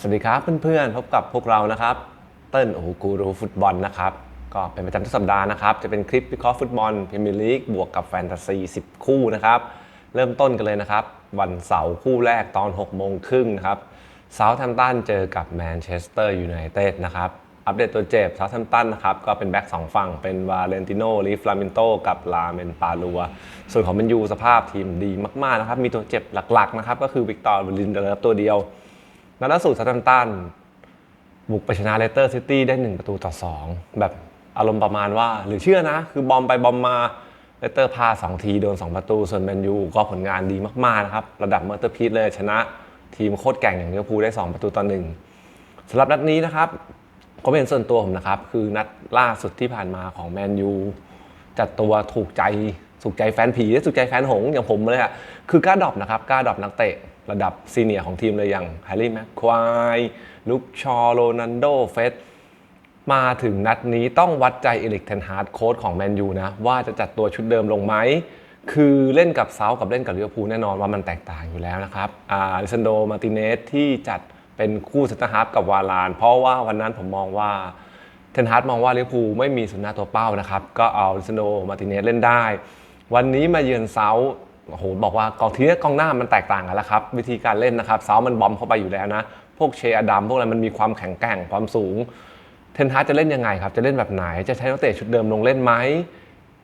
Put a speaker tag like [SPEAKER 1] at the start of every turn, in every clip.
[SPEAKER 1] สวัสดีครับเพื่อนๆพบกับพวกเรานะครับ เติ้ลโอ้โหกูรูฟุตบอลนะครับ ก็เป็นประจำทุกสัปดาห์นะครับ จะเป็นคลิปวิเคราะห์ฟุตบอลพรีเมียร์ลีกบวกกับแฟนตาซี 10 คู่นะครับ เริ่มต้นกันเลยนะครับ วันเสาร์คู่แรกตอน 6 โมงครึ่งนะครับเซาท์แฮมป์ตันเจอกับแมนเชสเตอร์ยูไนเต็ดนะครับ อัปเดตตัวเจ็บเซาท์แฮมป์ตันนะครับ ก็เป็นแบ็กสองฝั่ง เป็นวาเลนติโนลีฟลามินโตกับลาเมนปาลัว ส่วนของแมนยูสภาพทีมดีมากๆนะครับ มีตัวเจ็บหลักๆนะครับ ก็คือวิกตอร์บลินเดเลฟตัวเดียว นัดล่าสุดซาตัมตันบุกไปชนะเลสเตอร์ซิตี้ได้ 1 ประตูต่อ 2 แบบอารมณ์ประมาณว่า หรือเชื่อนะ คือบอมไปบอมมาเลสเตอร์พา 2 ทีโดน 2 ประตู ส่วนแมนยูก็ผลงานดีมาก ๆ นะครับ ระดับเมอร์เตอร์พีทเลยชนะทีมโคตรแก่งอย่างลิเวอร์พูลได้ 2 ประตูต่อ1สำหรับนัดนี้นะครับก็เป็นส่วนตัวผมนะครับ คือนัดล่าสุดที่ผ่านมาของแมนยูจัดตัวถูกใจถูกใจแฟนผีและถูกใจแฟนหงอย่างผมเลยอะคือกล้าดรอปนะครับกล้าดรอปนักเตะ ระดับซีเนียร์ของทีมเลยอย่างแฮร์รี่แม็กควายลุคชอโรนันโดเฟสมาถึงนัดนี้ต้องวัดใจเอลิกเทนฮาร์ดโค้ชของแมนยูนะ ว่าจะจัดตัวชุดเดิมลงไหม คือเล่นกับเซากับเล่นกับลิเวอร์พูลแน่นอนว่ามันแตกต่างอยู่แล้วนะครับอาลิซันโดมาติเนสที่จัดเป็นคู่เซนเตอร์ฮาร์ฟกับวาลาน เพราะว่าวันนั้นผมมองว่าเทนฮาร์ดมองว่าลิเวอร์พูลไม่มีสุนย์หน้าตัวเป้านะครับ ก็เอาลิซโนมาติเนสเล่นได้ วันนี้มาเยือนเซา โอ้โหบอกว่ากองทีกองหน้ามันแตกต่างกันแล้วครับ วิธีการเล่นนะครับเซามันบอมเข้าไปอยู่แล้วนะ พวกเชอดัมพวกอะไรมันมีความแข็งแกร่งความสูง เทนฮาร์จะเล่นยังไงครับ จะเล่นแบบไหน จะใช้นักเตะชุดเดิมลงเล่นไหม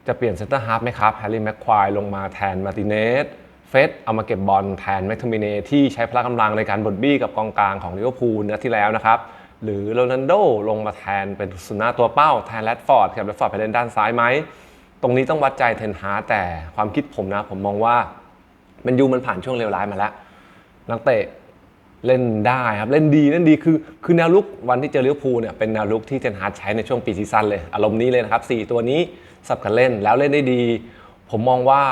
[SPEAKER 1] จะเปลี่ยนเซนเตอร์ฮาร์ฟไหมครับแฮร์รี่แม็กควายลงมาแทนมาร์ติเนสเฟสเอามาเก็บบอลแทนแมคโทมิเนที่ใช้พละกำลังในการบดบี้กับกองกลางของลิเวอร์พูลนัดที่แล้วนะครับหรือโรนัลโดลงมาแทนเป็นสุนย์หน้าตัวเป้าแทนแรดฟอร์ดครับแรดฟอร์ดไปเล่นด้านซ้ายไหม ตรงนี้ต้องวัดใจเทนฮาร์แต่ความคิดผมนะ ผมมองว่าแมันยูมันผ่านช่วงเลวร้ายมาแล้ว นักเตะเล่นได้ครับเล่นดีเล่นดีคือคือแนวลุกวันที่เจอลิเวอร์พูลเนี่ยเป็นแนวลุกที่เทนฮาร์ดใช้ในช่วงปีซีซั่นเลย อารมณ์นี้เลยนะครับ 4 ตัวนี้สับกันเล่นแล้วเล่นได้ดี ผมมองว่า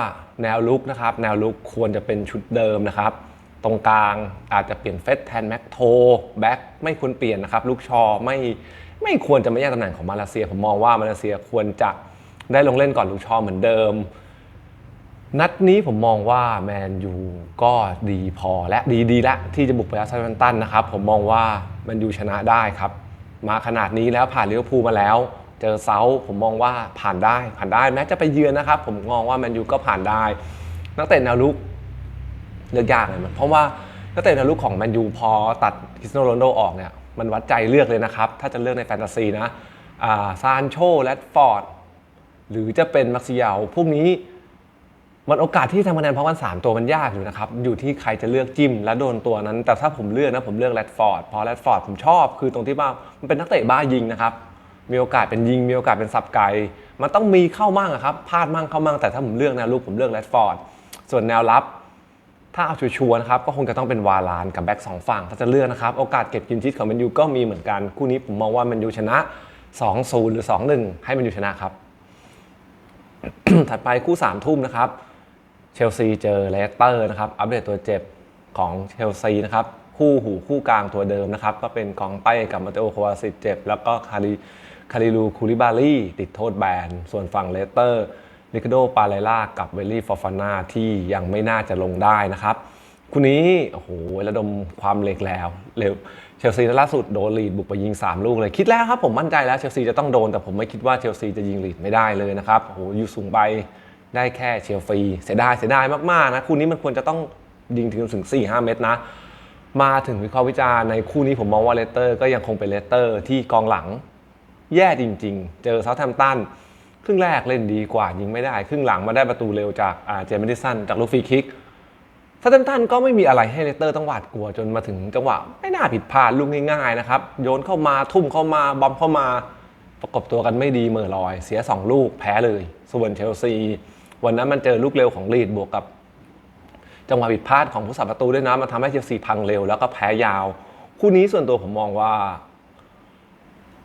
[SPEAKER 1] แนวลุกนะครับแนวลุกควรจะเป็นชุดเดิมนะครับ ตรงกลางอาจจะเปลี่ยนเฟสแทนแม็กโทแบ็คไม่ควรเปลี่ยนนะครับลูกชอไม่ไม่ควรจะม่แย่งตำแหน่งของมาเลเซีย ผมมองว่ามาเลเซียควรจะ ได้ลงเล่นก่อนลูกชอเหมือนเดิม นัดนี้ผมมองว่าแมนยูก็ดีพอและดีดีและที่จะบุกไปอาร์เซนอลตันนะครับ ผมมองว่าแมนยูชนะได้ครับ มาขนาดนี้แล้วผ่านลิเวอร์พูลมาแล้ว เจอเซาผมมองว่าผ่านได้ผ่านได้แม้จะไปเยือนนะครับ ผมมองว่าแมนยูก็ผ่านได้ นักเตะแนวลุกเลือกยากเลยมันเพราะว่านักเตะแนวลุกของแมนยูพอตัดคริสโนโรนโดออกเนี่ยมันวัดใจเลือกเลยนะครับ ถ้าจะเลือกในแฟนตาซีนะซานโชแรดฟอร์ด หรือจะเป็นมักซิยาวพวกนี้ มันโอกาสที่ทำคะแนนเพราะกันสามตัวมันยากอยู่นะครับ อยู่ที่ใครจะเลือกจิ้มและโดนตัวนั้น แต่ถ้าผมเลือกนะผมเลือกแรดฟอร์ดเพราะแรดฟอร์ดผมชอบคือตรงที่ว่ามันเป็นนักเตะบ้ายิงนะครับมีโอกาสเป็นยิงมีโอกาสเป็นสับไกมันต้องมีเข้ามั่งครับพลาดมั่งเข้ามั่งแต่ถ้าผมเลือกแนวลุกผมเลือกแรดฟอร์ดส่วนแนวรับ ถ้าเอาชัวร์นะครับก็คงจะต้องเป็นวาลานกับแบ็กสองฝั่งถ้าจะเลือกนะครับโอกาสเก็บกินชิดของแมนยูก็มีเหมือนกันคู่นี้ผมมองว่าแมนยูชนะ 2-0 หรือ 2-1 ให้แมนยูชนะครับ ถัดไปคู่3ามทุ่มนะครับ เชลซีเจอเลสเตอร์นะครับ อัปเดตตัวเจ็บของเชลซีนะครับ คู่หูคู่กลางตัวเดิมนะครับ ก็เป็นกองเต้กับมาเตโอโควาซิตเจ็บ แล้วก็คาริคาริลูคูริบาลีติดโทษแบน ส่วนฝั่งเลสเตอร์ลิคโดปาเลล่ากับเวลลี่ฟอฟาน่าที่ยังไม่น่าจะลงได้นะครับ คู่นี้โอ้โหระดมความเล็กแล้วเร็วเชลซีล่าสุดโดนลีดบุกไปยิง 3 ลูกเลย คิดแล้วครับผมมั่นใจแล้วเชลซีจะต้องโดน แต่ผมไม่คิดว่าเชลซีจะยิงลีดไม่ได้เลยนะครับโอ้โหอยู่สูงไปได้แค่เชลซีเสียดายเสียดายมากๆนะคู่นี้มันควรจะต้องยิงถึงถึง 4-5 เมตรนะมาถึงวิเคราะห์วิจารณ์ในคู่นี้ผมมองว่าเลสเตอร์ก็ยังคงเป็นเลสเตอร์ที่กองหลัง แย่จริง ๆ เจอเซาท์แฮมป์ตันครึ่งแรกเล่นดีกว่ายิงไม่ได้ ครึ่งหลังมาได้ประตูเร็วจากเจมิดิสันจากลูกฟรีคิก ซาท์แฮมป์ตันก็ไม่มีอะไรให้เลสเตอร์ต้องหวาดกลัวจนมาถึงจังหวะไม่น่าผิดพลาดลูกง่ายๆนะครับ โยนเข้ามาทุ่มเข้ามาบอมเข้ามา ประกบตัวกันไม่ดีเหม่อลอย เสีย 2 ลูกแพ้เลยส่วนเชลซี วันนั้นมันเจอลูกเร็วของลีดบวกกับ จังหวะผิดพลาดของผู้สับประตูด้วยนะมันทำให้เชลซีพังเร็วแล้วก็แพ้ยาว คู่นี้ส่วนตัวผมมองว่า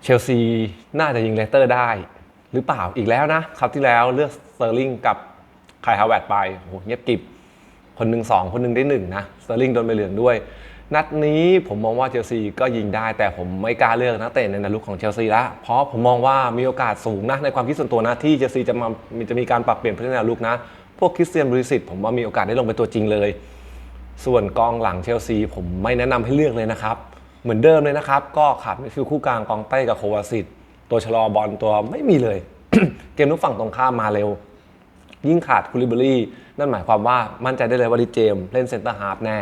[SPEAKER 1] เชลซีน่าจะยิงเลสเตอร์ได้ หรือเปล่าอีกแล้วนะครับที่แล้วเลือกสเตอร์ลิงกับไคลฮาวเวร์ดไปโอ้โหเงียบกริบ คนหนึ่งสองคนหนึ่งได้หนึ่งนะสเตอร์ลิงโดนใบเหลืองด้วย นัดนี้ผมมองว่าเชลซีก็ยิงได้ แต่ผมไม่กล้าเลือกนักเตะในนาลุกของเชลซีละเพราะผมมองว่ามีโอกาสสูงนะในความคิดส่วนตัวนะที่เชลซีจะมามีจะมีการปรับเปลี่ยนผู้เล่นแนวลุกนะ พวกคริสเตียนบริสิตผมว่ามีโอกาสได้ลงเป็นตัวจริงเลย ส่วนกองหลังเชลซีผมไม่แนะนำให้เลือกเลยนะครับเหมือนเดิมเลยนะครับ ก็ขาดมิดฟิลด์คู่กลางกองเต้กับโควาซิตตัวชะลอบอลตัวไม่มีเลย เกมทุกฝั่งตรงข้ามมาเร็ว ยิ่งขาดคูลิเบอรี่นั่นหมายความว่ามั่นใจได้เลยว่าลิเจมเล่นเซนเตอร์ฮาร์ฟแน่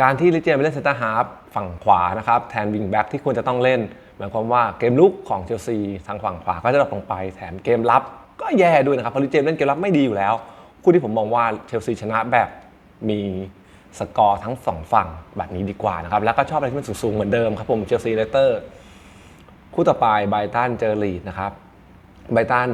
[SPEAKER 1] การที่ลิเจมไปเล่นเซนเตอร์ฮาร์ฟฝั่งขวานะครับแทนวิงแบ็กที่ควรจะต้องเล่น หมายความว่าเกมลุกของเชลซีทางฝั่งขวาก็จะดรอปลงไปแถมเกมรับก็แย่ด้วยนะครับเพราะลิเจมเล่นเกมรับไม่ดีอยู่แล้ว คู่ที่ผมมองว่าเชลซีชนะแบบมีสกอร์ทั้งสองฝั่งแบบนี้ดีกว่านะครับแล้วก็ชอบอะไรที่มันสูงๆเหมือนเดิมครับผมเชลซีเลสเตอร์คู่ต่อไปไบรตันเจอลีดนะครับไบรตัน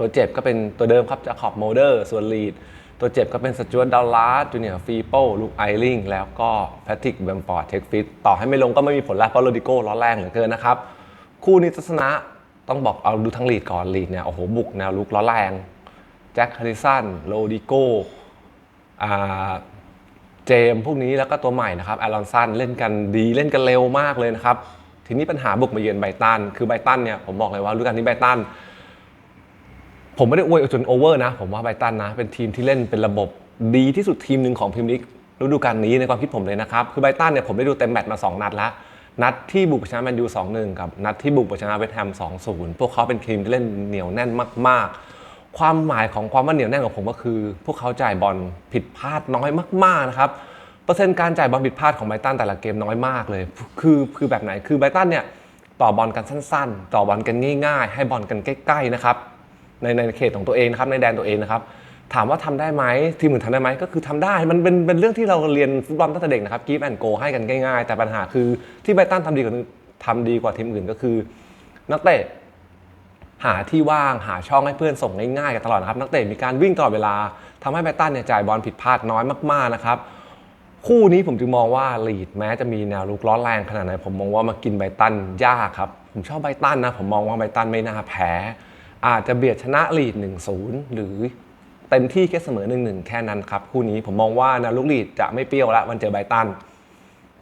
[SPEAKER 1] ตัวเจ็บก็เป็นตัวเดิมครับจะขอบโมเดอร์ส่วนลีดตัวเจ็บก็เป็นสจวตดัลลาร์จูเนียร์ฟีโป้ลูกไอริงแล้วก็แพทริกแบมฟอร์ดเทคฟิตต่อให้ไม่ลงก็ไม่มีผลล้วเพราะโรดิโก้ร้อนแรงเหลือเกินนะครับ คู่นี้ทัศนะต้องบอกเอาดูทั้งลีดก่อนลีดเนี่ยโอ้โหบุกแนวลุกร้อนแรงแจ็คฮาริสันโรดิโก้อ่าเจมพวกนี้แล้วก็ตัวใหม่นะครับแอลอนสันเล่นกันดีเล่นกันเร็วมากเลยนะครับ ทีนี้ปัญหาบุกมาเยือนไบตันคือไบตันเนี่ยผมบอกเลยว่าฤดูกาลนี้ไบตัน ผมไม่ได้อวยจนโอเวอร์นะ ผมว่าไบตันนะ เป็นทีมที่เล่นเป็นระบบดีที่สุดทีมหนึ่งของพรีเมียร์ลีกฤดูกาลนี้ในความคิดผมเลยนะครับ คือไบตันเนี่ยผมได้ดูเต็มแมตช์มา 2 นัดแล้วนัดที่บุกชนะแมนยู2-1 กับ นัดที่บุกไปชนะเวสต์แฮม2-0 พวกเขาเป็นทีมที่เล่นเหนียวแน่นมาก ๆ ความหมายของความว่าเหนียวแน่นของผมก็คือ พวกเขาจ่ายบอลผิดพลาดน้อยมาก ๆ นะครับเปอร์เซ็นต์การจ่ายบอลผิดพลาดของไบตันแต่ละเกมน้อยมากเลย คือคือแบบไหนคือไบตันเนี่ยต่อบอลกันสั้น ๆ ต่อบอลกันง่าย ๆ ให้บอลกันใกล้ๆนะครับ ในในเขตของตัวเองนะครับในแดนตัวเองนะครับถามว่าทำได้ไหมทีมอื่นทำได้ไหมก็คือทำได้มันเป็นเป็นเรื่องที่เราเรียนฟุตบอลตั้งแต่เด็กนะครับกีฟแอนโกให้กันง่ายๆ แต่ปัญหาคือที่ไบตันทำดีกว่าทำดีกว่าทีมอื่นก็คือ นักเตะหาที่ว่างหาช่องให้เพื่อนส่งง่ายๆกันตลอดนะครับนักเตะมีการวิ่งตลอดเวลาทำให้ไบตันเนี่ยจ่ายบอลผิดพลาดน้อยมากๆนะครับคู่นี้ผมจึงมองว่าลีดแม้จะมีแนวลุกร้อนแรงขนาดไหนผมมองว่ามากินไบตันยากครับผมชอบไบตันนะผมมองว่าไบตันไม่น่าแพ้ อาจจะเบียดชนะลีด 1-0 หรือเต็มที่แค่เสมอ 1-1 แค่นั้นครับ คู่นี้ผมมองว่านวลุกลีดจะไม่เปรี้ยวล้ววันเจอไบตัน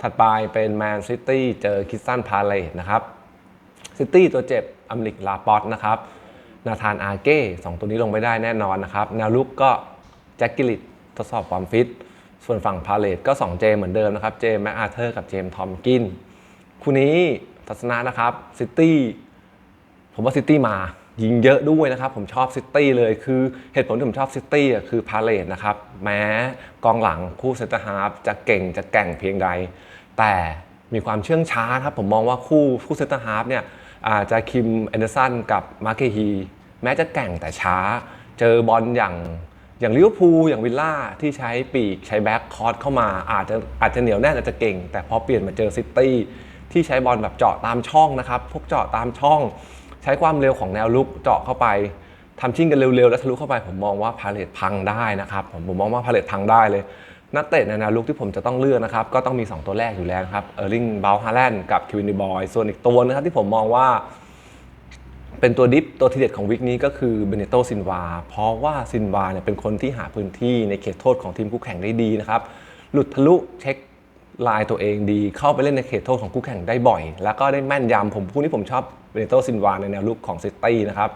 [SPEAKER 1] ถัดไปเป็นแมนซิตี้เจอคิสตันพาเลตนะครับซิตี้ตัวเจ็บอัมลิกลาปอตนะครับนาธานอาเก้สองตัวนี้ลงไม่ได้แน่นอนนะครับแนวลุกก็แจ็คกิลิตทดสอบความฟิต ส่วนฝั่งพาเลตก็ 2 เจเหมือนเดิมนะครับ เจมแมอาเธอร์กับเจมทอมกิน คู่นี้ทัศนะนะครับซิตี้ผมว่าซิตี้มา ยิงเยอะด้วยนะครับ ผมชอบซิตี้เลยคือเหตุผลที่ผมชอบซิตี้คือพาเลตนะครับ แม้กองหลังคู่เซนเตอร์ฮาร์ฟจะเก่งจะแก่งเพียงใด แต่มีความเชื่องช้าครับ ผมมองว่าคู่คู่เซนเตอร์ฮาร์ฟเนี่ยอาจจะคิมแอนเดอร์สันกับมาร์เคฮีแม้จะแก่งแต่ช้า เจอบอลอย่างอย่างลิเวอร์พูลอย่างวิลล่าที่ใช้ปีกใช้แบ็คคอร์สเข้ามาอาจจะอาจจะเหนียวแน่นอาจจะเก่ง แต่พอเปลี่ยนมาเจอซิตี้ที่ใช้บอลแบบเจาะตามช่องนะครับ พวกเจาะตามช่อง ช้ความเร็วของแนวลุกเจาะเข้าไปทำชิ่งกันเร็วๆ แล้วทะลุเข้าไปผมมองว่าพาเลตพังได้นะครับผมผมมองว่าพาเลตพังได้เลย นักเตะในแนวลุกที่ผมจะต้องเลือกนะครับ ก็ต้องมี 2 ตัวแรกอยู่แล้วครับเออร์ลิงบาลฮาแลนด์กับคิวินดีบอยส่วนอีกตัวนะครับที่ผมมองว่า เป็นตัวดิฟตัวทีเด็ดของวิกนี้ก็คือเบเนโตซินวาเพราะว่าซินวาเนี่ยเป็นคนที่หาพื้นที่ในเขตโทษของทีมคู่แข่งได้ดีนะครับหลุดทะลุเช็ค ลายตัวเองดีเข้าไปเล่นในเขตโทษของคู่แข่งได้บ่อย แล้วก็ได้แม่นยำผมคู่นี้ผมชอบเบเนโตซินวาในแนวลุกของซิตี้นะครับ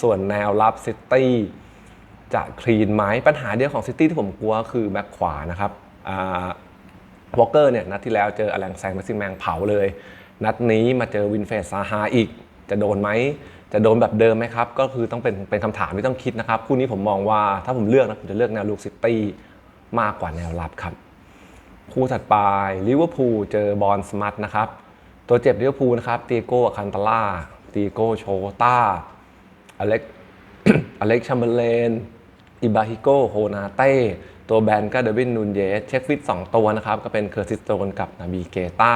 [SPEAKER 1] ส่วนแนวรับซิตี้จะคลีนไหมปัญหาเดียวของซิตี้ที่ผมกลัวคือแบ็คขวานะครับวอลเกอร์เนี่ยนัดที่แล้วเจออแลงแซงแมซิงแมงเผาเลย นัดนี้มาเจอวินเฟสซาฮาอีก จะโดนไหมจะโดนแบบเดิมไหมครับ ก็คือต้องเป็นเป็นคำถามที่ต้องคิดนะครับ คู่นี้ผมมองว่าถ้าผมเลือกนะผมจะเลือกแนวลุกซิตี้มากกว่าแนวรับครับ คู่ถัดไปลิเวอร์พูลเจอบอลสมัตนะครับ ตัวเจ็บลิเวอร์พูลนะครับตีโก้คันตาล่าตีโก้โชต้าอเล็กอเล็กชัมเบอร์เลนอิบาฮิโกโฮนาเต้ตัวแบนก็เดวินนูนเยสเช็คฟิต 2 ตัวนะครับ ก็เป็นเคอร์ซิสโตนกับนาบีเกตา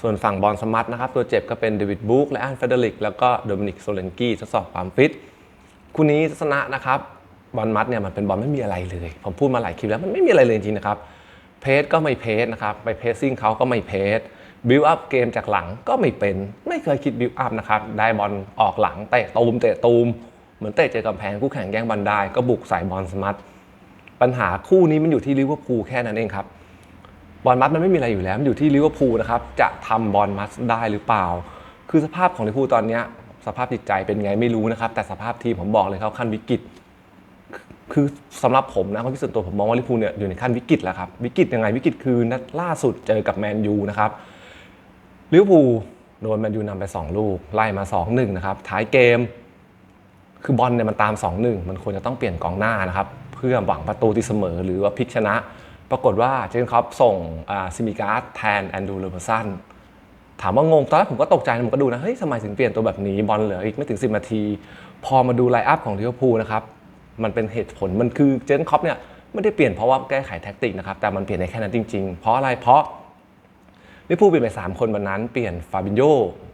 [SPEAKER 1] ส่วนฝั่งบอลสมัตนะครับ ตัวเจ็บก็เป็นเดวิดบุ๊กและอันเฟเดริก แล้วก็โดมินิกโซเลนกี้ทดสอบความฟิตคู่นี้ทัศนะนะครับบอลมัดเนี่ยมันเป็นบอลไม่มีอะไรเลย ผมพูดมาหลายคลิปแล้วมันไม่มีอะไรเลยจริงนะครับ เพสก็ไม่เพสนะครับ ไปเพสซิ่งเขาก็ไม่เพสบิวอัพเกมจากหลังก็ไม่เป็น ไม่เคยคิดบิวอัพนะครับ ได้บอลออกหลังเตะตูมเตะตูม เหมือนเตะเจอกำแพงคู่แข่งแย่งบอลได้ ก็บุกใส่บอลสมัตปัญหาคู่นี้มันอยู่ที่ลิเวอร์พูลแค่นั้นเองครับบอลมัดมันไม่มีอะไรอยู่แล้วมันอยู่ที่ลิเวอร์พูลนะครับจะทำบอลมัดได้หรือเปล่า คือสภาพของลิเวอร์พูลตอนนี้สภาพจิตใจเป็นไงไม่รู้นะครับ แต่สภาพทีมผมบอกเลยเขาขั้นวิกฤต คือสำหรับผมนะความคิดส่วนตัวผมมองว่าลิพูเนี่ยอยู่ในขั้นวิกฤตแล้วครับ วิกฤตยังไงวิกฤตคือนัดล่าสุดเจอกับแมนยูนะครับลิเวอร์พูลโดนแมนยูนำไป 2 ลูก ไล่มา 2-1 นะครับท้ายเกม คือบอลเนี่ยมันตาม 2-1 มันควรจะต้องเปลี่ยนกองหน้านะครับ เพื่อหวังประตูตีเสมอหรือว่าพลิกชนะ ปรากฏว่าเจนคอปส่งซิมิการ์ดแทนแอนดูเลเบอร์สันถามว่างงตอนแรกผมก็ตกใจผมก็ดูนะเฮ้ยทำไมถึงเปลี่ยนตัวแบบนี้บอลเหลืออีกไม่ถึง 10 นาที พอมาดูไลน์อัพของลิเวอร์พูลนะครับ มันเป็นเหตุผลมันคือเจนคอปเนี่ยไม่ได้เปลี่ยนเพราะว่าแก้ไขแท็กติกนะครับแต่มันเปลี่ยนในแค่นั้นจริงๆ เพราะอะไรเพราะลิฟต์เปลี่ยนไป3คนวันนั้นเปลี่ยนฟาบิโย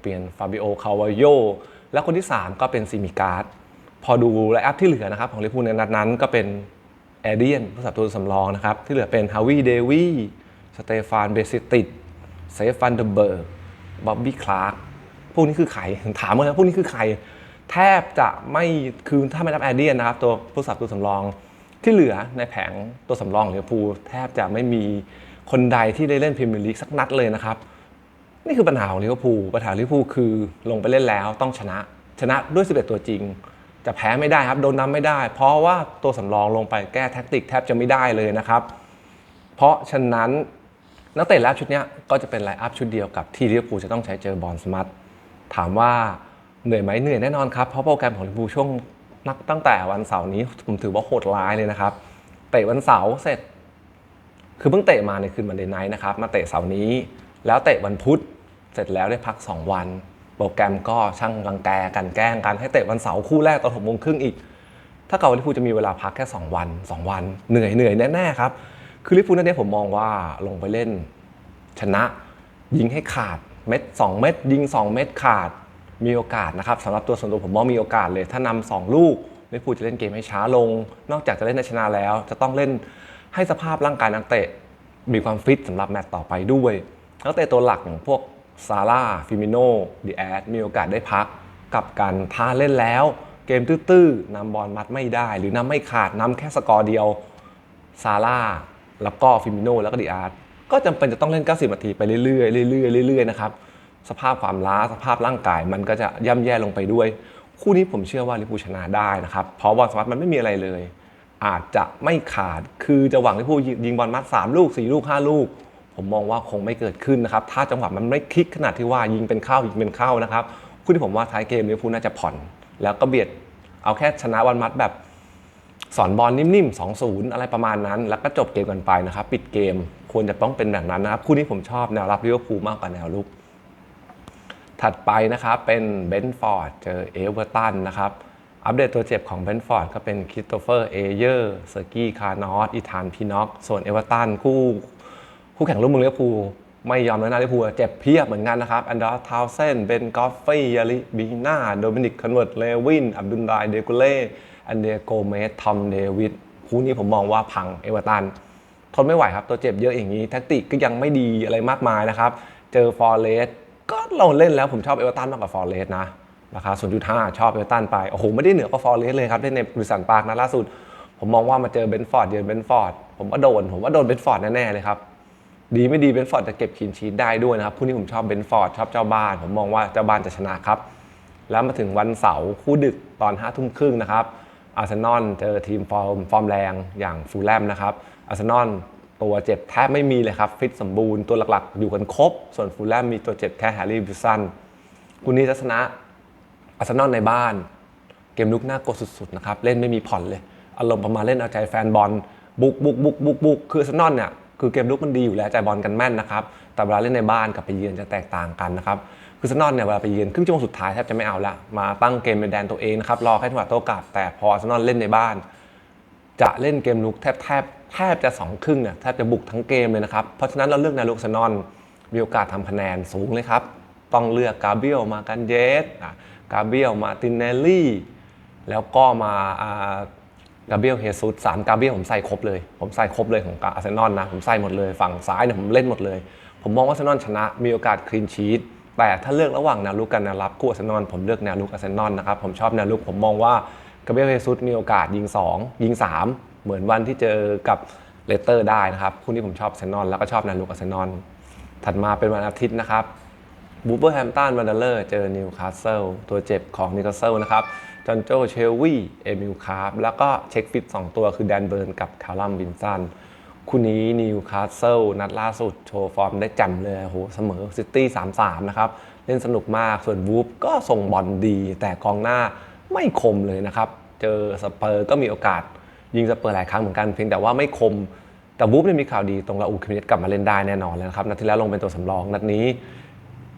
[SPEAKER 1] เปลี่ยนฟาบิโอคาวาโยแล้วคนที่ 3 ก็เป็นซิมิการ์ดพอดูไลน์อัพที่เหลือนะครับของลิพูในนัดนั้นก็เป็นแอเดียนผู้สับตัวสำรองนะครับที่เหลือเป็นฮาวิเดวีสเตฟานเบซิติดเซฟันเดเบิร์กบ๊อบบี้คลาร์กพวกนี้คือใครถามเลยนะพวกนี้คือใคร แทบจะไม่คือถ้าไม่นับแอเดียนนะครับ ตัวผู้สับตัวสำรองที่เหลือในแผงตัวสำรองของลิเวอร์พูลแทบจะไม่มีคนใดที่ได้เล่นพรีเมียร์ลีกสักนัดเลยนะครับ นี่คือปัญหาของลิเวอร์พูลปัญหาลิเวอร์พูลคือลงไปเล่นแล้วต้องชนะชนะด้วย 11 ตัวจริง จะแพ้ไม่ได้ครับโดนนำไม่ได้ เพราะว่าตัวสำรองลงไปแก้แท็กติกแทบจะไม่ได้เลยนะครับ เพราะฉะนั้นนักเตะแล้วชุดนี้ก็จะเป็นไลน์อัพชุดเดียวกับที่ลิเวอร์พูลจะต้องใช้เจอบอลสมัตถามว่า เหนื่อยไหมเหนื่อยแน่นอนครับ เพราะโปรแกรมของลิเวอร์พูลช่วงนักตั้งแต่วันเสาร์นี้ผมถือว่าโหดร้ายเลยนะครับ เตะวันเสาร์เสร็จ คือเพิ่งเตะมาในคืนวันเดย์ไนท์นะครับ มาเตะเสาร์นี้ แล้วเตะวันพุธเสร็จแล้วได้พัก 2 วัน โปรแกรมก็ช่างรังแกกันแกล้งกันให้เตะวันเสาร์คู่แรกตอนหกโมงครึ่งอีก ถ้าเกิดว่าลิเวอร์พูลจะมีเวลาพักแค่ 2 วัน 2 วัน เหนื่อยเหนื่อยแน่ๆครับ คือลิเวอร์พูลนัดนี้ผมมองว่าลงไปเล่น ชนะยิงให้ขาดเม็ด2เม็ดยิง 2 เม็ดขาด มีโอกาสนะครับสำหรับตัวส่วนตัวผมมองมีโอกาสเลย ถ้านำสองลูกลิเวอร์พูลจะเล่นเกมให้ช้าลง นอกจากจะเล่นในชนะแล้ว จะต้องเล่นให้สภาพร่างกายนักเตะ มีความฟิตสำหรับแมตตช์ต่อไปด้วยนักเตะตัวหลักอย่างพวกซาร่าฟิมิโนดีแอดมีโอกาสได้พักกับการท้าเล่นแล้ว เกมตื้อๆนำบอลมัดไม่ได้ หรือนำไม่ขาดนำแค่สกอร์เดียวซาร่าแล้วก็ฟิมิโนแล้วก็ดีอาร์ก็จำเป็นจะต้องเล่น 90 นาทีไปเรื่อยๆเรื่อยๆเรื่อยๆนะครับ สภาพความล้าสภาพร่างกาย มันก็จะย่ำแย่ลงไปด้วย คู่นี้ผมเชื่อว่าลิพูชนะได้นะครับเพราะบอลสมัตมันไม่มีอะไรเลย อาจจะไม่ขาดคือจะหวังลิพูยิงบอลมัด 3 ลูก 4 ลูก 5 ลูก ผมมองว่าคงไม่เกิดขึ้นนะครับถ้าจังหวะมันไม่คลิกขนาดที่ว่ายิงเป็นเข้ายิงเป็นเข้านะครับคู่ที่ผมว่าท้ายเกมลิพูน่าจะผ่อน แล้วก็เบียดเอาแค่ชนะวันมัดแบบสอนบอลนิ่มๆ 2-0 อะไรประมาณนั้น แล้วก็จบเกมกันไปนะครับ ปิดเกมควรจะต้องเป็นแบบนั้นนะครับ คู่นี้ผมชอบแนวรับลิเวอร์พูลมากกว่าแนวรุก ถัดไปนะครับเป็นเบนฟอร์ดเจอเอเวอร์ตันนะครับ อัปเดตตัวเจ็บของเบนฟอร์ดก็เป็นคริสโตเฟอร์เอเยอร์เซอร์กี้คาร์นอสอีธานพีน็อกส่วนเอเวอร์ตันคู่คู่แข่งร่วมมือเลิเวอร์พูไม่ยอมแล้วนะลิเวอร์พูลเจ็บเพียบเหมือนกันนะครับแอนดอร์ทาวเซนเบนกอฟฟี่ยาริบีนาโดมินิกคอนเวิร์ตเลวิน อับดุลไดเดกูเล่อันเดโกเมสทอมเดวิดคู่นี้ผมมองว่าพังเอเวอร์ตันทนไม่ไหวครับ ตัวเจ็บเยอะอย่างนี้ แท็กติกก็ยังไม่ดีอะไรมากมายนะครับ เจอฟอร์เรส ก็เราเล่นแล้วผมชอบเอเวอร์ตันมากกว่าฟอร์เรสนะราคา 0.5 ชอบเอเวอร์ตันไป โอ้โห ไม่ได้เหนือกว่าฟอร์เรสเลยครับ เล่นในบริษัทปาร์กนะล่าสุด ผมมองว่ามาเจอเบนฟอร์ดเจอเบนฟอร์ด ผมว่าโดน ผมว่าโดนเบนฟอร์ดแน่ ๆ เลยครับ ดีไม่ดีเบนฟอร์ดจะเก็บคลีนชีตได้ด้วยนะครับ คู่นี้ผมชอบเบนฟอร์ดชอบเจ้าบ้าน ผมมองว่าเจ้าบ้านจะชนะครับ แล้วมาถึงวันเสาร์คู่ดึกตอน5้าทุ่มครึ่งนะครับอาร์เซนอลเจอทีมฟอร์มฟอร์มแรงอย่างฟูลแลมนะครับอาร์เซนอล ตัวเจ็บแทบไม่มีเลยครับ ฟิตสมบูรณ์ตัวหลักๆ อยู่กันครบ ส่วนฟูลแลมมีตัวเจ็บแค่แฮร์รี่บิลสันคู่นี้ทัศนะอาร์เซนอลในบ้าน เกมลุกน่ากลัวสุดๆนะครับ เล่นไม่มีผ่อนเลย อารมณ์ประมาณเล่นเอาใจแฟนบอลบุกบุกบุกบุกบุกคืออาร์เซนอลเนี่ยคือเกมลุกมันดีอยู่แล้วใจบอลกันแม่นนะครับ แต่เวลาเล่นในบ้านกับไปเยือนจะแตกต่างกันนะครับ คืออาร์เซนอลเนี่ยเวลาไปเยือนครึ่งชั่วโมงสุดท้ายแทบจะไม่เอาละ มาตั้งเกมในแดนตัวเองนะครับ รอให้จังหวะโต้กลับ แต่พออาร์เซนอลเล่นในบ้าน จะเล่นเกมลุกแทบแทบ แทบจะสองครึ่งเนี่ยแทบจะบุกทั้งเกมเลยนะครับ เพราะฉะนั้นเราเลือกนวลุกอาร์เซนอลมีโอกาสทำคะแนนสูงเลยครับ ต้องเลือกกาเบียลมากันเยสอะกาเบียลมาตินเนลลี่ แล้วก็มาอากาเบียลเฮซุสสามกาเบียลผมใส่ครบเลย ผมใส่ครบเลยของอาร์เซนอลนะ ผมใส่หมดเลย ฝั่งซ้ายเนี่ยผมเล่นหมดเลย ผมมองว่าอาร์เซนอลชนะ มีโอกาสคลีนชีตแต่ถ้าเลือกระหว่างแนวลุกกับแนวรับคู่อาร์เซนอลผมเลือกแนวลุกอาร์เซนอลนะครับ ผมชอบแนวลุกผมมองว่ากาเบียลเฮซุสมีโอกาสยิง 2 ยิง 3 เหมือนวันที่เจอกับเลสเตอร์ได้นะครับคู่นี้ผมชอบเซนนอลแล้วก็ชอบแนลุกอาเซนนอลถัดมาเป็นวันอาทิตย์นะครับบูเบอร์แฮมตันวันเดเลอร์เจอนิวคาสเซิลตัวเจ็บของนิวคาสเซิลนะครับจอห์นโจเชลวีเอมิลคาร์ฟแล้วก็เช็คฟิต 2 ตัวคือแดนเบิร์นกับคาร์ลัมวินสันคู่นี้นิวคาสเซิลนัดล่าสุดโชว์ฟอร์มได้จ่มเลยโหเสมอซิตี้3-3 นะครับ เล่นสนุกมากส่วนวูฟก็ส่งบอลดี แต่กองหน้าไม่คมเลยนะครับ เจอสเปอร์ก็มีโอกาส ยิงสเปอร์หลายครั้งเหมือนกันเพียงแต่ว่าไม่คมแต่วูฟเนี่ยมีข่าวดีตรงลาอูคิมเนสกลับมาเล่นได้แน่นอนแล้วนะครับนัดที่แล้วลงเป็นตัวสำรองนัดนี้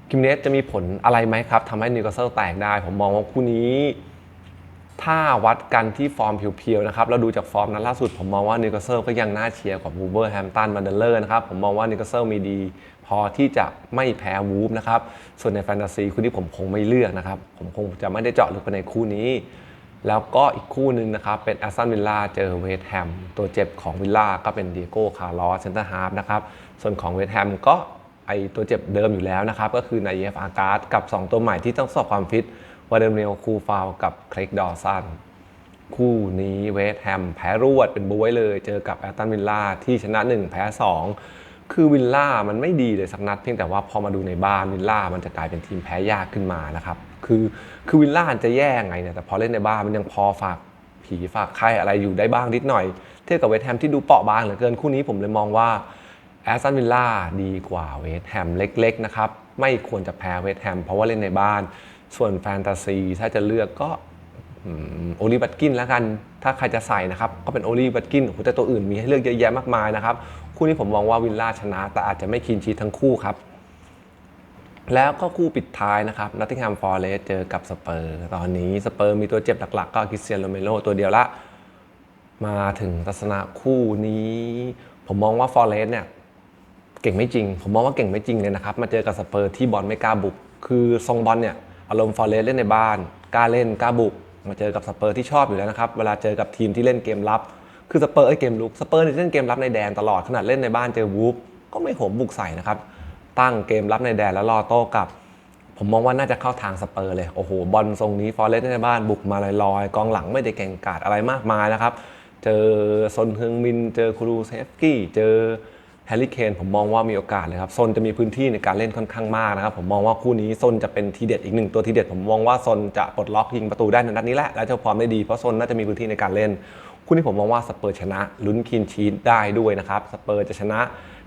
[SPEAKER 1] คิมเนสจะมีผลอะไรไหมครับทำให้นิวคาสเซิลแตกได้ ผมมองว่าคู่นี้ ถ้าวัดกันที่ฟอร์มเพียวๆนะครับแล้วดูจากฟอร์มนั้นล่าสุด ผมมองว่านิวคาสเซิลก็ยังน่าเชียร์กว่าวูเวอร์แฮมตันมาเดเลอร์นะครับผมมองว่านิวคาสเซิลมีดี พอที่จะไม่แพ้วูฟนะครับส่วนในแฟนตาซีคู่นี้ผมคงไม่เลือกนะครับผมคงจะไม่ได้เจาะลึกไปในคู่นี้ แล้วก็อีกคู่หนึ่งนะครับเป็นแอสตันวิลล่าเจอเวสต์แฮมตัวเจ็บของวิลล่าก็เป็นเดียโก้คาร์ลอสเซนเตอร์ฮาร์ฟนะครับส่วนของเวสต์แฮมก็ไอตัวเจ็บเดิมอยู่แล้วนะครับก็คือนายเยฟอาการ์ดกับ 2 ตัวใหม่ที่ต้องสอบความฟิตวาเดนเนลคูฟาวกับเครกดอสันคู่นี้เวสต์แฮมแพ้รวดเป็นบวยเลย เจอกับแอตตันวิลล่าที่ชนะ 1 แพ้ 2 คือวิลล่ามันไม่ดีเลยสักนัดเพียงแต่ว่าพอมาดูในบ้านวิลล่ามันจะกลายเป็นทีมแพ้ยากขึ้นมานะครับ คือคือวิลล่าจะแย่ไงเนี่ยแต่พอเล่นในบ้านมันยังพอฝากผีฝากไข้อะไรอยู่ได้บ้างนิดหน่อย เทียบกับเวสต์แฮมที่ดูเปราะบางเหลือเกินคู่นี้ผมเลยมองว่าแอสตันวิลล่าดีกว่าเวสต์แฮมเล็กๆนะครับไม่ควรจะแพ้เวสต์แฮมเพราะว่าเล่นในบ้าน ส่วนแฟนตาซีถ้าจะเลือกก็โอลีบัตกินแล้วกัน ถ้าใครจะใส่นะครับ ก็เป็นโอลีบัตกินแต่ตัวอื่นมีให้เลือกเยอะแยะมากมายนะครับ คู่นี้ผมมองว่าวิลล่าชนะ แต่อาจจะไม่คีนชีททั้งคู่ครับ แล้วก็คู่ปิดท้ายนะครับนัตติงแฮมฟอร์เรสเจอกับสเปอร์ ตอนนี้สเปอร์มีตัวเจ็บหลักๆ ก็คริสเตียนโรเมโรตัวเดียวละ มาถึงทัศนะคู่นี้ ผมมองว่าฟอร์เรสเนี่ยเก่งไม่จริง ผมมองว่าเก่งไม่จริงเลยนะครับ มาเจอกับสเปอร์ที่บอลไม่กล้าบุก คือทรงบอลเนี่ยอารมณ์ฟอร์เรสเล่นในบ้าน กล้าเล่นกล้าบุก มาเจอกับสเปอร์ที่ชอบอยู่แล้วนะครับ เวลาเจอกับทีมที่เล่นเกมรับคือสเปอร์ไอ้เกมลุกสเปอร์เล่นเกมรับในแดนตลอดขนาดเล่นในบ้านเจอวูฟก็ไม่โหมบุกใส่นะครับ ตั้งเกมรับในแดนแล้วรอโต้กลับ ผมมองว่าน่าจะเข้าทางสเปอร์เลยโอ้โหบอลทรงนี้ฟอร์เรสในบ้านบุกมาลอยๆกองหลังไม่ได้เก่งกาจอะไรมากมายนะครับ เจอซนเฮงมิน เจอครูเซฟกี้เจอแฮร์รี่เคนผมมองว่ามีโอกาสเลยครับซนจะมีพื้นที่ในการเล่นค่อนข้างมากนะครับ ผมมองว่าคู่นี้ซนจะเป็นทีเด็ดอีกหนึ่งตัวทีเด็ด ผมมองว่าซนจะปลดล็อกยิงประตูได้ในนัดนี้แหละและจะพร้อมได้ดีเพราะซนน่าจะมีพื้นที่ในการเล่น คู่นี้ผมมองว่าสเปอร์ชนะลุ้นคินชีตได้ด้วยนะครับสเปอร์จะชนะ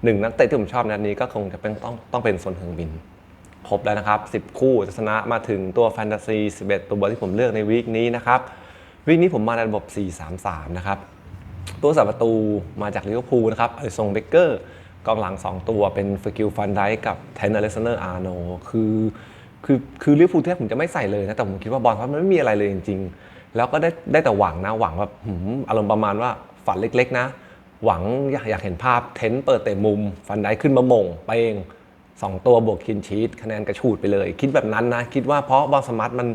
[SPEAKER 1] หนึ่งนักเตะที่ผมชอบนัดนี้ก็คงจะเป็นต้องต้องเป็นซนเฮงมิน ครบแล้วนะครับ 10 คู่จะชนะมาถึงตัวแฟนตาซี 11 ตัวที่ผมเลือกในวีคนี้นะครับวีคนี้ผมมาในระบบ 4-3-3 นะครับ ตัวสับประตูมาจากลิเวอร์พูลนะครับอลิซงเบเกอร์กองหลัง 2 ตัวเป็นฟกิลฟันไดกับเทนเนอร์เลสเนอร์อาร์โนคือคือคือลิเวอร์พูลที่ผมจะไม่ใส่เลยนะ แต่ผมคิดว่าบอลเพรามันไม่มีอะไรเลยจริง ๆ แล้วก็ได้ได้แต่หวังนะหวังแบบอารมณ์ประมาณว่าฝันเล็ก ๆ นะ หวังอยากอยากเห็นภาพเทนเปิดเตะมุม ฟันได้ขึ้นมามงไปเองสองตัวบวกคินชีตคะแนนกระชูดไปเลย คิดแบบนั้นนะ คิดว่าเพราะบอลสมาร์ทมัน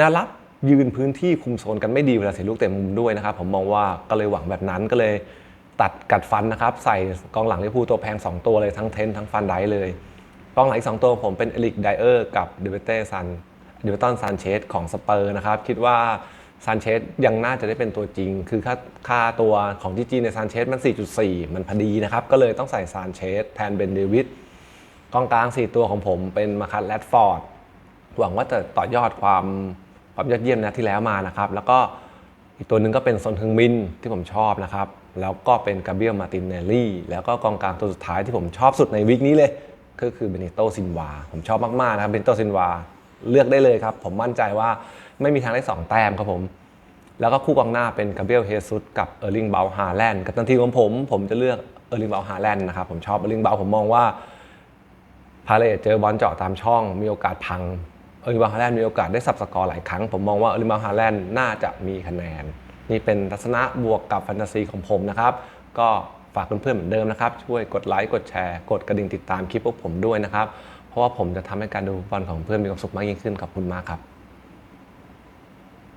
[SPEAKER 1] น่ารักยืนพื้นที่คุมโซนกันไม่ดีเวลาเสียลูกเตะมุมด้วยนะครับ ผมมองว่าก็เลยหวังแบบนั้นก็เลยตัดกัดฟันนะครับ ใส่กองหลังลิเวอร์พูลตัวแพง 2 ตัวเลยทั้งเทนทั้งฟันไดเลยกองหลังอีก2ตัวผมเป็นเอลิกไดเออร์กับเดวิเต้ซันเดวิตันซานเชสของสเปอร์นะครับ คิดว่า ซานเชสยังน่าจะได้เป็นตัวจริง คือค่าค่าตัวของที่จีนในซานเชสมัน 4.4 มันพอดีนะครับ ก็เลยต้องใส่ซานเชสแทนเบนเดวิดกองกลาง 4 ตัวของผมเป็นมาคัตแรดฟอร์ด หวังว่าจะต่อยอดความความยอดเยี่ยมนะที่แล้วมานะครับ แล้วก็อีกตัวหนึ่งก็เป็นซนทึงมินที่ผมชอบนะครับ แล้วก็เป็นกาเบียลมาตินเนลลี่ แล้วก็กองกลางตัวสุดท้ายที่ผมชอบสุดในวิกนี้เลย ก็คือเบนิโตซินวา ผมชอบมากๆนะครับเบนิโตซินวา เลือกได้เลยครับ ผมมั่นใจว่าไม่มีทางได้ 2 แต้มครับผม แล้วก็คู่กองหน้าเป็นกาเบียลเฮซุสกับเออร์ลิงเบลฮาแลนด์กับทันทีของผม ผมจะเลือกเออร์ลิงเบลฮาแลนด์นะครับผมชอบเออร์ลิงเบลผมมองว่าพาเลตเจอบอลเจาะตามช่อง มีโอกาสพังเออร์ลิมาฮาแลนด์มีโอกาสได้สับสกอร์หลายครั้ง ผมมองว่าเออร์ลิมาฮาแลนด์น่าจะมีคะแนน นี่เป็นทัศนะบวกกับแฟนตาซีของผมนะครับก็ฝากเพื่อนๆเหมือนเดิมนะครับช่วยกดไลค์กดแชร์ กดกระดิ่งติดตามคลิปพวกผมด้วยนะครับ เพราะว่าผมจะทำให้การดูฟุตบอลของเพื่อนมีความสุขมากยิ่งขึ้นขอบคุณมากครับ